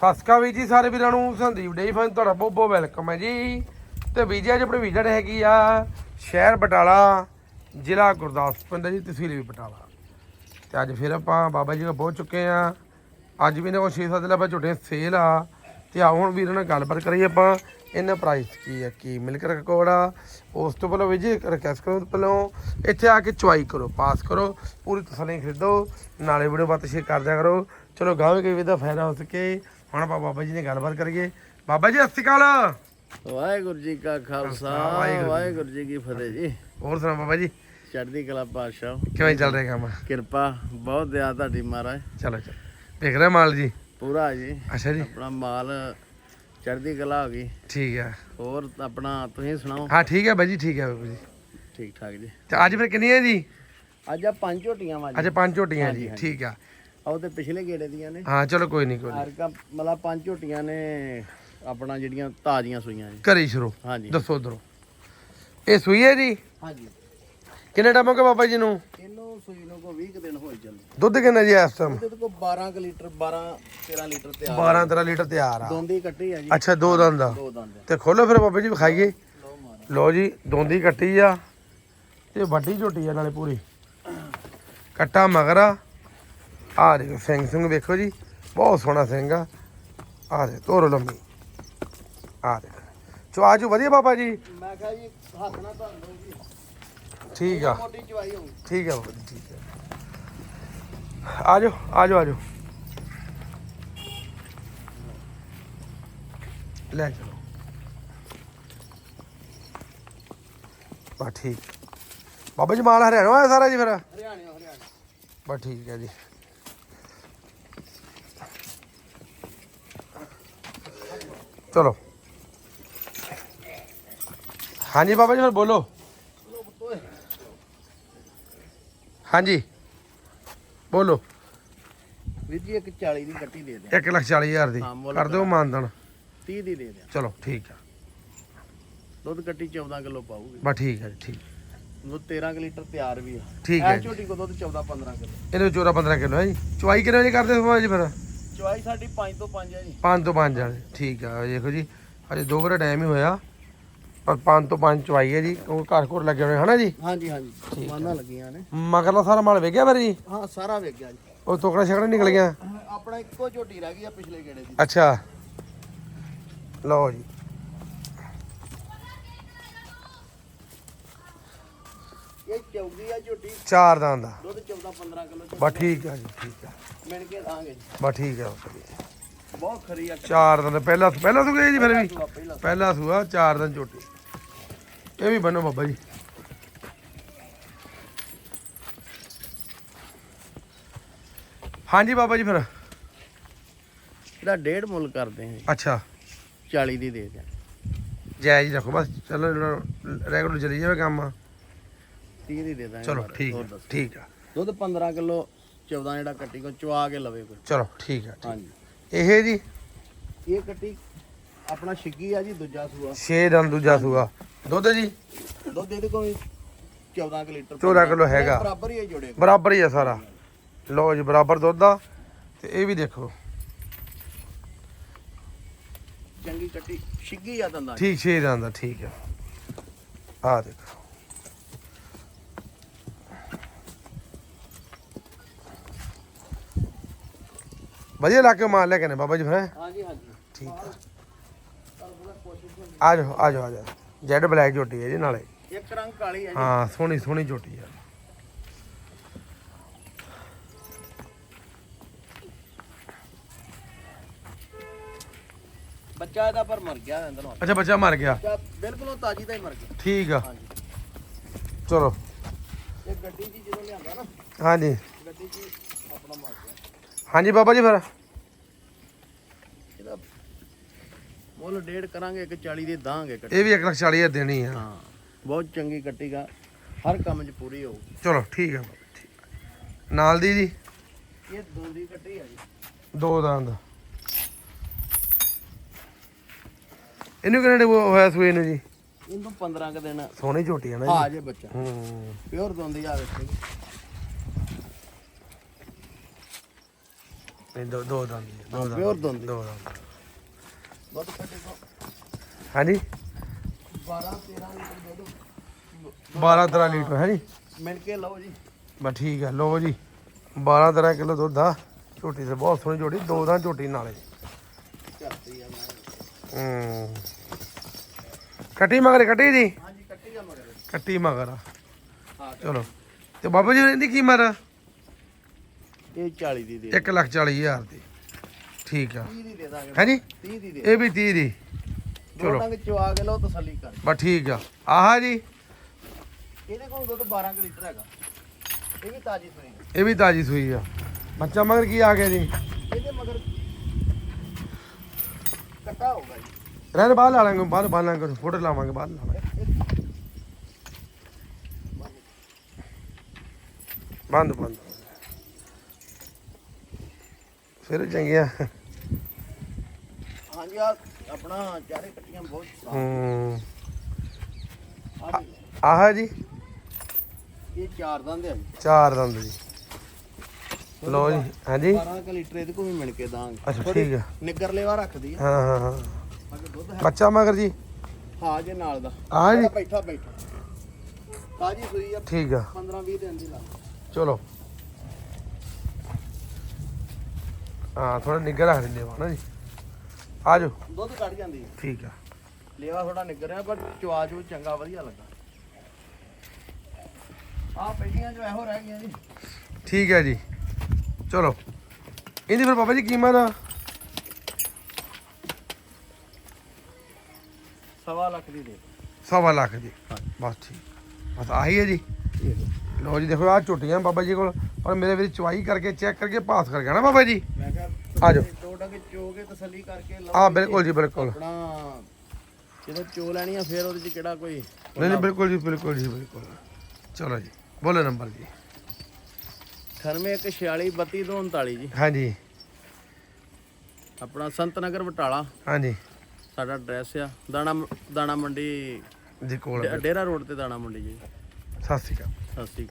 ਸਤਿ ਸ਼੍ਰੀ ਅਕਾਲ ਵੀਰ ਜੀ ਸਾਰੇ ਵੀਰਾਂ ਨੂੰ, ਸੰਦੀਪ ਡੇਈ ਫਨ ਤੁਹਾਡਾ ਬਹੁਤ ਬਹੁਤ ਵੈਲਕਮ ਹੈ ਜੀ। ਤੇ ਵੀਰ ਜੀ ਅੱਜ ਆਪਣੀ ਵਿਜਟ ਹੈਗੀ ਆ ਸ਼ਹਿਰ ਬਟਾਲਾ, ਜ਼ਿਲ੍ਹਾ ਗੁਰਦਾਸਪੁਰ ਦਾ ਜੀ, ਤਹਿਸੀਲ ਵੀ ਬਟਾਲਾ। ਤੇ ਅੱਜ ਫਿਰ ਆਪਾਂ ਬਾਬਾ ਜੀ ਕੋਲ ਪਹੁੰਚ ਚੁੱਕੇ ਆ ਅੱਜ ਵੀ ਨੇ ਉਹ 6-7 ਦਿਨ ਆਪਾਂ ਝੋਟੇ ਸੇਲ ਆ। ਤੇ ਆਓ ਹੁਣ ਵੀਰਾਂ ਨਾਲ ਗੱਲਬਾਤ ਕਰੀਏ ਆਪਾਂ, ਇਹਨਾਂ ਪ੍ਰਾਈਸ ਕੀ ਹੈ ਕੀ ਮਿਲਕ ਰਿਕਾਰਡ ਆ। ਉਸ ਤੋਂ ਪਹਿਲਾਂ ਵੀਰ ਜੀ ਰਿਕਵੈਸਟ ਕਰੋ ਪਹਿਲਾਂ, ਇੱਥੇ ਆ ਕੇ ਚੁਆਈ ਕਰੋ ਪਾਸ ਕਰੋ, ਪੂਰੀ ਤਸੱਲੀ ਖਰੀਦੋ। ਨਾਲੇ ਵੀਡੀਓ ਬਾਤ ਸ਼ੇਅਰ ਕਰ ਕਰੋ। ਚਲੋ ਗਾਵੇਂ ਕੋਈ ਵੀ ਦਾ ਫਾਇਦਾ ਹੋ ਸਕੇ। ਹੁਣ ਆਪਾਂ ਬਾਬਾ ਜੀ ਨੇ ਗੱਲਬਾਤ ਕਰੀਏ। ਬਾਬਾ ਜੀ ਸਤਿ ਸ਼੍ਰੀ ਅਕਾਲ। ਵਾਹਿਗੁਰੂ ਜੀ ਕਾ ਖਾਲਸਾ ਵਾਹਿਗੁਰੂ ਜੀ ਕੀ ਫਤਿਹ ਜੀ। ਹੋਰ ਸੁਣਾ ਬਾਬਾ ਜੀ? ਚੜ੍ਹਦੀ ਕਲਾ ਪਾਤਸ਼ਾਹ। ਕਿਵੇਂ ਚੱਲ ਰਿਹਾ ਕੰਮ? ਕਿਰਪਾ ਬਹੁਤ ਦਿਆ ਤੁਹਾਡੀ ਮਹਾਰਾਜ। ਚਲੋ ਚਲੋ। ਦੇਖ ਰਿਹਾ ਮਾਲ ਜੀ? ਪੂਰਾ ਜੀ। ਅੱਛਾ ਜੀ। ਆਪਣਾ ਮਾਲ ਚੜ੍ਹਦੀ ਕਲਾ ਹੋ ਗਈ। ਠੀਕ ਹੈ ਹੋਰ ਆਪਣਾ ਤੁਸੀਂ ਸੁਣਾਓ? ਹਾਂ ਠੀਕ ਹੈ ਬਾਈ ਜੀ ਠੀਕ ਹੈ ਬਾਬਾ ਜੀ। ਠੀਕ ਠਾਕ ਜੀ। ਤੇ ਅੱਜ ਫਿਰ ਕਿੰਨੀ ਹੈ ਜੀ? ਅੱਜ ਆ ਪੰਜ ਝੋਟੀਆਂ ਵਾ ਅੱਜ ਜੀ ਪੰਜ ਝੋਟੀਆਂ ਜੀ। ਠੀਕ ਆ। ਆਓ ਤੇ ਪਿਛਲੇ ਗੇੜੇ ਦੀਆਂ ਨੇ। ਹਾਂ ਚਲੋ ਕੋਈ ਨਹੀਂ ਕੋਈ ਨੀ। ਅਰਕਾ ਮਤਲਬ ਪੰਜ ਝੋਟੀਆਂ ਨੇ ਆਪਣਾ ਜਿਹੜੀਆਂ ਤਾਜ਼ੀਆਂ ਸੂਈਆਂ ਜੀ ਕਰੀ ਸ਼ੁਰੂ। ਹਾਂਜੀ। ਦੱਸੋ ਉਧਰੋਂ। ਇਹ ਸੂਈ ਹੈ ਜੀ? ਹਾਂਜੀ। ਕਿੰਨੇ ਟਾਈਮ ਹੋ ਗਿਆ ਬਾਬਾ ਜੀ ਨੂੰ? ਇਹਨੂੰ ਸੂਈ ਨੂੰ ਕੋ 20 ਕੁ ਦਿਨ ਹੋਈ ਚੱਲੇ। ਦੁੱਧ ਕਿੰਨਾ ਜੀ ਇਸ ਟਾਈਮ ਉਹਦੇ ਕੋ 12 ਕੁ ਲੀਟਰ 12 13 ਲੀਟਰ ਤੇ ਆ। 12 13 ਲੀਟਰ ਤਿਆਰ ਆ। ਦੋਂਦੀ ਕੱਟੀ ਆ ਜੀ। ਅੱਛਾ ਦੋ ਦੰਦ ਦਾ ਦੋ ਦੰਦ ਤੇ ਖੋਲੋ ਫਿਰ ਬਾਬਾ ਜੀ ਵਿਖਾਈਏ। ਮਾਰਾ ਲੋ ਜੀ ਦੋਂਦੀ ਕੱਟੀ ਆ। ਤੇ ਵੱਡੀ ਝੋਟੀ ਆ ਨਾਲੇ ਪੂਰੀ। ਕੱਟਾ ਮਗਰ ਆ ਆ ਦੇਖੋ ਸਿੰਘ ਸਿੰਘ ਵੇਖੋ ਜੀ ਬਹੁਤ ਸੋਹਣਾ ਸਿੰਘ ਆ। ਆ ਦੇ ਤੋਰ ਲੰਮੀ। ਆ ਦੇ। ਚਵਾਜੂ ਵਧੀਆ ਬਾਬਾ ਜੀ। ਮੈਂ ਕਿਹਾ ਜੀ ਹੱਥ ਨਾ ਧਰ ਲਓ ਜੀ। ਠੀਕ ਆ। ਮੋਟੀ ਚਵਾਈ ਹੋਊ ਠੀਕ ਹੈ ਬਾਬਾ ਜੀ ਠੀਕ ਆ। ਜਾਓ ਆ ਜਾਓ ਆ ਜਾਓ। ਲੈ ਚਲੋ। ਬਾ ਠੀਕ। ਬਾਬਾ ਜੀ ਮਾਲ ਹਰਿਆਣਾ ਆਇਆ ਸਾਰਾ ਜੀ ਫਿਰ? ਹਰਿਆਣੇ ਹਰਿਆਣੇ। ਬਾ ਠੀਕ ਹੈ ਜੀ। ਚਲੋ ਹਾਂਜੀ ਬਾਬਾ ਜੀ ਫਿਰ ਬੋਲੋ ਹਾਂਜੀ ਬੋਲੋ ਵੀਰ ਜੀ ਇੱਕ 40 ਦੀ ਕੱਟੀ ਦੇ ਦੇ 1 ਲੱਖ 40 ਹਜ਼ਾਰ ਦੀ ਹਾਂ, ਮੁੱਲ ਕਰ ਦਿਓ ਮਾਨਦਨ 30 ਦੀ ਦੇ ਦੇ ਚਲੋ ਠੀਕ ਆ ਦੁੱਧ ਕੱਟੀ 14 ਕਿਲੋ ਪਾਊਗੀ ਬਾ ਠੀਕ ਹੈ ਜੀ ਠੀਕ ਦੁੱਧ 13 ਕੁ ਲੀਟਰ ਤਿਆਰ ਵੀ ਆ ਠੀਕ ਹੈ ਐ ਜੀ। ਝੋਟੀ ਕੋ ਦੁੱਧ 14 15 ਕਿਲੋ ਇਹਦੇ 14 15 ਕਿਲੋ ਹੈ ਜੀ ਚੁਆਈ ਕਿੰਨੇ ਵਜੇ ਕਰਦੇ ਹੋ ਜੀ ਫਿਰ ਸਾਡੀ 5 ਤੋਂ 5 ਹੈ ਜੀ। 5 ਤੋਂ 5 ਵਾਲੇ ਠੀਕ ਆ ਦੇਖੋ ਜੀ ਅਜੇ ਦੋ ਵਾਰ ਟਾਈਮ ਹੀ ਹੋਇਆ ਪਰ 5 ਤੋਂ 5 ਚੁਆਈ ਹੈ ਜੀ ਕਿਉਂਕਿ ਘਰ ਘਰ ਲੱਗੇ ਹੋਣੇ ਹਨਾ ਜੀ? ਹਾਂਜੀ ਹਾਂਜੀ ਮਾਨਾ ਲੱਗੀਆਂ ਨੇ। ਮਗਰਲਾ ਸਾਰਾ ਮਾਲ ਵੇਗਿਆ ਫਿਰ ਜੀ? ਹਾਂ ਸਾਰਾ ਵੇਖ ਗਿਆ ਜੀ। ਉਹ ਟੋਕੜਾ ਛਕੜਾ ਨਿਕਲ ਗਿਆ ਆਪਣਾ ਇੱਕੋ ਝੋਟੀ ਰਹਿ ਗਈ ਆ ਪਿਛਲੇ ਗੇੜੇ ਦੀ। ਅੱਛਾ। ਲਓ ਜੀ ਇਹ ਚੌਗੀ ਆ ਝੋਟੀ। ਚਾਰ ਦੰਦ ਦਾ ਦੁੱਧ 14 15 ਕਿਲੋ ਬਾ ਠੀਕ ਆ ਜੀ ਠੀਕ ਆ। ਮਿਣ ਕੇ ਦਾਂਗੇ ਜੀ। ਬਾ ਠੀਕ ਆ ਬਹੁਤ ਖਰੀ ਆ। ਚਾਰ ਦਿਨ ਪਹਿਲਾਂ ਪਹਿਲਾਂ ਤੋਂ ਗਏ ਜੀ ਫਿਰ ਵੀ? ਸੂਆ ਪਹਿਲਾ ਪਹਿਲਾ ਸੂਆ ਚਾਰ ਦਿਨ ਝੋਟੀ। ਇਹ ਵੀ ਬੰਨੋ ਬਾਬਾ ਜੀ। ਹਾਂਜੀ ਬਾਬਾ ਜੀ ਫਿਰ। ਇਹਦਾ ਡੇਢ ਮੁੱਲ ਕਰਦੇ ਜੀ। ਅੱਛਾ। 40 ਦੀ ਦੇ ਦੇ ਜਾਇਜ਼ ਰੱਖੋ ਬਸ ਚਲੋ ਰੈਗੂਲਰ ਚੱਲੀ ਜਾਵੇ ਕੰਮ। 30 ਦੀ ਦੇ ਦਾਂਗੇ ਚਲੋ ਮਹਾਰਾਜ, ਠੀਕ ਹੋਰ ਆ ਦੱਸੋ। ਠੀਕ ਆ। ਦੁੱਧ 15 ਕਿਲੋ 14 ਜਿਹੜਾ ਕੱਟੀ ਕੋ ਚਵਾ ਕੇ ਲਵੇ ਕੋਈ। ਚਲੋ ਠੀਕ ਆ ਹਾਂਜੀ। ਇਹ ਜੀ? ਇਹ ਕੱਟੀ ਆਪਣਾ ਛਿੱਗੀ ਆ ਜੀ ਦੂਜਾ ਸੂਆ। 6 ਦਿਨ ਦੂਜਾ ਸੂਆ। ਦੁੱਧ ਜੀ? ਦੁੱਧ ਇਹਦੇ ਕੋਲ 14 ਕੁ ਲੀਟਰ 14 ਕਿਲੋ ਹੈਗਾ। ਇਹ ਬਰਾਬਰ ਹੀ ਹੈ ਜੋੜੇ ਬਰਾਬਰ ਹੀ ਆ ਸਾਰਾ। ਲਓ ਜੀ ਬਰਾਬਰ ਦੁੱਧ ਆ। ਤੇ ਇਹ ਵੀ ਦੇਖੋ। ਚੰਗੀ ਕੱਟੀ। ਛਿੱਗੀ ਆ ਦੰਦਾਂ 'ਚ। ਠੀਕ 6 ਦਿਨ ਦਾ ਠੀਕ ਆ। ਆ ਦੇਖੋ। ਵਧੀਆ ਲਾ ਕੇ ਮਾਲ ਲੈ ਕੇ ਨੇ ਬਾਬਾ ਜੀ ਫਿਰ? ਹਾਂਜੀ ਹਾਂਜੀ। ਠੀਕ ਆ। ਆ ਜਾਓ ਆ ਜਾਓ ਆ ਜਾਓ। ਜੈਡ ਬਲੈਕ ਝੋਟੀ ਹੈ ਜੀ ਨਾਲੇ। ਇੱਕ ਰੰਗ ਕਾਲੀ ਹੈ ਜੀ। ਹਾਂ ਸੋਹਣੀ ਸੋਹਣੀ ਝੋਟੀ ਆ। ਬੱਚਾ ਇਹਦਾ ਪਰ ਮਰ ਗਿਆ ਅੰਦਰੋਂ ਅੱਛਾ ਬੱਚਾ ਮਰ ਗਿਆ। ਬਿਲਕੁਲ ਤਾਜੀ ਦਾ ਹੀ ਮਰ ਗਿਆ। ਠੀਕ ਆ। ਹਾਂਜੀ। ਚਲੋ। ਇਹ ਗੱਡੀ 'ਚ ਜਦੋਂ ਲਿਆਂਦਾ ਨਾ ਹਾਂਜੀ। ਗੱਡੀ 'ਚ ਆਪਣਾ ਮਰ ਗਿਆ। ਹਾਂਜੀ ਬਾਬਾ ਜੀ ਫਿਰ। ਇਹਦਾ ਮੁੱਲ ਡੇਢ ਕਰਾਂਗੇ ਇੱਕ 40 ਦੀ ਦਾਂਗੇ ਕੱਟੀ। ਇਹ ਵੀ 1 ਲੱਖ 40 ਹਜ਼ਾਰ ਦੇਣੀ ਆ। ਹਾਂ ਬਹੁਤ ਚੰਗੀ ਕੱਟੀਗਾ ਹਰ ਕੰਮ 'ਚ ਪੂਰੀ ਹੋਊ। ਚਲੋ ਠੀਕ ਆ। ਨਾਲ ਦੀ ਜੀ? ਇਹ ਦੋ ਦੀ ਕੱਟੀ ਆ ਜੀ। ਦੋ ਦੰਦ ਇਹਨੂੰ ਕਿਹਨੇ ਹੋਇਆ ਸੂਏ ਨੂੰ ਜੀ? ਇਹਨੂੰ 15 ਕ ਦਿਨ। ਸੋਹਣੀ ਝੋਟੀ ਆ ਨਾ ਜੀ। ਜੇ ਬੱਚਾ। ਹੂੰ। ਪਿਓਰ ਦੋਂਦੀ ਆ ਵੇਖੋ ਨਹੀਂ ਦੋ ਦੋ ਦੰਦ ਜੀ, ਦੋ ਦੰਦ ਪਿਓਰ ਦੁੱਧ ਦੋ ਦੰਦ। ਦੁੱਧ ਕੱਢੇ ਕੋ ਹਾਂਜੀ? 12 13 ਲੀਟਰ ਦੁੱਧ 12 13 ਲੀਟਰ ਹੈ ਜੀ? ਮਿਲ ਕੇ ਲਓ ਜੀ। ਬਸ ਠੀਕ ਹੈ ਲਓ ਜੀ। 12 13 ਕਿਲੋ ਦੁੱਧ ਆ। ਝੋਟੀ ਤੇ ਬਹੁਤ ਸੋਹਣੀ ਝੋਟੀ ਦੋ ਦਾ ਝੋਟੀ ਨਾਲੇ ਝਾਤੀ ਆ ਮੈਂ ਹੂੰ। ਕੱਟੀ ਮਗਰ ਕੱਟੀ ਜੀ? ਹਾਂਜੀ ਕੱਟੀ ਆ ਮਗਰ। ਕੱਟੀ ਮਗਰ ਆ। ਹਾਂ ਚਲੋ। ਤੇ ਬਾਬਾ ਜੀ ਇਹਦੀ ਕੀਮਤ ਇਹ 40 ਦੀ ਦੇ 1 ਲੱਖ 40 ਹਜ਼ਾਰ ਦੀ। ਠੀਕ ਆ। 30 ਦੀ ਦੇ ਦਾਂਗੇ ਹੈ ਜੀ? 30 ਦੀ ਦੇ ਇਹ ਵੀ 30 ਦੀ। ਚਲੋ। ਡੰਗ ਚਵਾ ਕੇ ਲਓ ਤਸੱਲੀ ਕਰ। ਬਸ ਠੀਕ ਆ। ਆਹ ਜੀ। ਇਹਦੇ ਕੋਲ ਦੁੱਧ 12 ਕੁ ਲੀਟਰ ਹੈਗਾ। ਇਹ ਵੀ ਤਾਜੀ ਸੂਈ। ਇਹ ਵੀ ਤਾਜੀ ਸੂਈ ਆ। ਬੱਚਾ ਮਗਰ ਕੀ ਆ ਗਿਆ ਜੀ? ਇਹਦੇ ਮਗਰ ਕੱਟਾ ਹੋਗਾ ਜੀ। ਰਹਿਣ ਬਾਹਰ ਲਾ ਲਾਂਗੇ ਬਾਹਰ ਬਾਹਰ ਲਾਂਗੇ ਫੋਟੋ ਲਾਵਾਂਗੇ ਬਾਹਰ ਲਾ ਲਾਂਗੇ ਬੰਦ ਬੰਦ। ਫਿਰ ਚੰਗੀਆਂ। ਹਾਂਜੀ ਆ ਆਪਣਾ ਚਾਰੇ ਕੱਟੀਆਂ ਬਹੁਤ ਸਾਫ਼ ਹੂੰ। ਆ ਆਹ ਜੀ? ਇਹ ਚਾਰ ਦੰਦ ਆ ਜੀ। ਚਾਰ ਦੰਦ ਜੀ। ਲੋ ਜੀ ਹਾਂਜੀ 12 ਕੁ ਲੀਟਰ ਇਹਦੇ ਕੋਲ ਵੀ ਮਿਲ ਕੇ ਦਾਂਗੇ। ਅੱਛਾ ਥੋੜ੍ਹੀ ਠੀਕ ਆ। ਨਿੱਗਰ ਲੇਵਾ ਰੱਖਦੀ ਆ। ਹਾਂ ਹਾਂ ਹਾਂ। ਅਗਰ ਦੁੱਧ ਹੈ। ਬੱਚਾ ਮਗਰ ਜੀ? ਹਾਂ ਜੇ ਨਾਲ ਦਾ। ਆਹ ਜੀ। ਜਿਹੜਾ ਬੈਠਾ ਬੈਠਾ। ਤਾਜੀ ਸੂਈ ਆ ਠੀਕ ਆ। 15 20 ਦਿਨ ਦੀ ਲਾ ਚਲੋ। ਹਾਂ ਥੋੜਾ ਨਿੱਘਾ ਰੱਖ ਦਿੰਦੇ ਵਾ ਨਾ ਜੀ? ਆ ਜਾਓ। ਦੁੱਧ ਕੱਢ ਜਾਂਦੀ ਆ ਠੀਕ ਆ। ਲੇਵਾ ਥੋੜਾ ਨਿੱਗਰ ਆ ਪਰ ਚਵਾ ਚੂ ਚੰਗਾ ਵਧੀਆ ਲੱਗਾ। ਆ ਪੇਟੀਆਂ ਜੋ ਇਹੋ ਰਹਿ ਗਈਆਂ ਜੀ। ਠੀਕ ਹੈ ਜੀ। ਚਲੋ। ਇਹਦੀ ਫਿਰ ਬਾਬਾ ਜੀ ਕੀਮਤ ਆ? ਸਵਾ ਲੱਖ ਦੀ ਦੇ। ਸਵਾ ਲੱਖ ਦੀ। ਬਸ ਠੀਕ। ਬਸ ਆਹੀ ਹੈ ਜੀ। ਲੋ ਜੀ ਦੇਖੋ ਆ ਝੋਟੀਆਂ ਬਾਬਾ ਜੀ ਕੋਲ। ਪਰ ਮੇਰੇ ਵੀਰ ਚਵਾਈ ਕਰਕੇ ਚੈੱਕ ਕਰਕੇ ਪਾਸ ਕਰ ਗਿਆ ਨਾ ਬਾਬਾ ਜੀ? ਮੈਂ ਆ ਜਾਓ। ਦੋ ਡੰਗ ਚੋ ਕੇ ਤਸੱਲੀ ਕਰਕੇ ਲਓ ਆ ਬਿਲਕੁਲ ਜੀ ਬਿਲਕੁਲ। ਆਪਣਾ ਜਦੋਂ ਚੋ ਲੈਣੀ ਆ ਫਿਰ ਉਹਦੇ ਚ ਕਿਹੜਾ ਕੋਈ ਨਹੀਂ ਨਹੀਂ ਬਿਲਕੁਲ ਜੀ ਬਿਲਕੁਲ ਜੀ ਬਿਲਕੁਲ। ਚਲੋ ਜੀ ਬੋਲੋ ਨੰਬਰ ਜੀ। 9816323239 ਜੀ। ਹਾਂਜੀ। ਆਪਣਾ ਸੰਤ ਨਗਰ ਬਟਾਲਾ। ਹਾਂਜੀ। ਸਾਡਾ ਐਡਰੈਸ ਆ ਦਾਣਾ ਦਾਣਾ ਮੰਡੀ ਜੀ ਕੋਲ ਡੇਰਾ ਰੋਡ ਤੇ ਦਾਣਾ ਮੰਡੀ ਜੀ। ਸਤਿ ਸ਼੍ਰੀ ਅਕਾਲ। ਸਤਿ ਸ਼੍ਰੀ ਅਕਾਲ